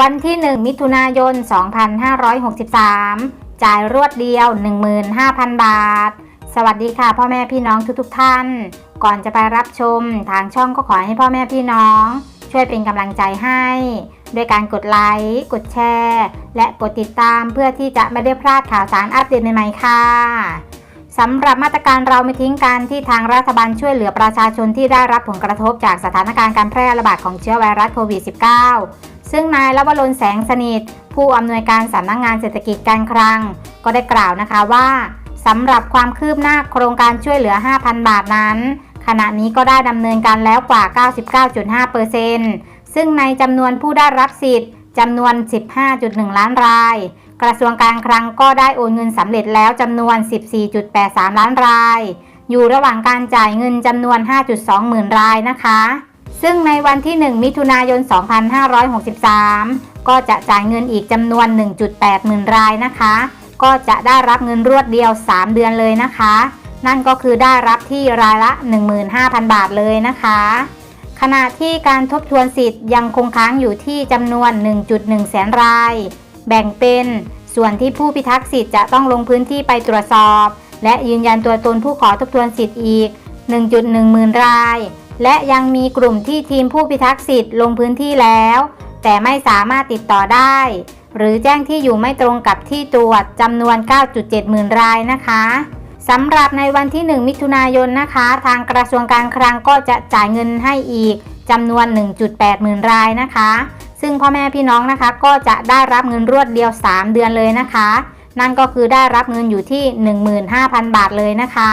วันที่ 1 มิถุนายน 2563 จ่ายรวดเดียว 15,000 บาท สวัสดีค่ะ พ่อแม่พี่น้องทุกๆทท่าน ก่อนจะไปรับชมทางช่องก็ขอให้พ่อแม่พี่น้อง ช่วยเป็นกำลังใจให้ด้วยการกดไลค์ กดแชร์ และกดติดตามเพื่อที่จะไม่ได้พลาดข่าวสารอัปเดตใหม่ๆค่ะสำหรับมาตรการเราไม่ทิ้งกันที่ทางรัฐบาลช่วยเหลือประชาชนที่ได้รับผลกระทบจากสถานการณ์การแพร่ระบาดของเชื้อไวรัสโควิด -19 ซึ่งนายลวรนแสงสนิท ผู้อำนวยการสำนักงงานเศรษฐกิจการคลัง ก็ได้กล่าวนะคะว่าสำหรับความคืบหน้าโครงการช่วยเหลือ 5,000 บาทนั้น ขณะนี้ก็ได้ดำเนินการแล้วกว่า 99.5%ซึ่งในจำนวนผู้ได้รับสิทธิ์จำนวน 15.1 ล้านราย กระทรวงการคลังก็ได้โอนเงินสำเร็จแล้วจำนวน 14.83 ล้านราย อยู่ระหว่างการจ่ายเงินจำนวน 5.2 หมื่นรายนะคะ ซึ่งในวันที่ 1 มิถุนายน 2563 ก็จะจ่ายเงินอีกจำนวน 1.8หมื่นรายนะคะ ก็จะได้รับเงินรวดเดียว 3 เดือนเลยนะคะ นั่นก็คือได้รับที่รายละ 15,000 บาทเลยนะคะ ขณะที่การทบทวนสิทธิ์ยังคงค้างอยู่ที่จำนวน 1.1 แสนราย แบ่งเป็นส่วนที่ผู้พิทักษ์สิทธิ์จะต้องลงพื้นที่ไปตรวจสอบ และยืนยันตัวตนผู้ขอทบทวนสิทธิ์อีก 1.1 หมื่นราย และยังมีกลุ่มที่ทีมผู้พิทักษ์สิทธิ์ลงพื้นที่แล้ว แต่ไม่สามารถติดต่อได้ หรือแจ้งที่อยู่ไม่ตรงกับที่ตรวจจำนวน 9.7 หมื่นรายนะคะสำหรับในวันที่ 1 มิถุนายนนะคะ ทางกระทรวงการคลังก็จะจ่ายเงินให้อีกจำนวน 1.8 หมื่นรายนะคะ ซึ่งพ่อแม่พี่น้องนะคะ ก็จะได้รับเงินรวดเดียว 3 เดือนเลยนะคะ นั่นก็คือได้รับเงินอยู่ที่ 15,000 บาทเลยนะคะ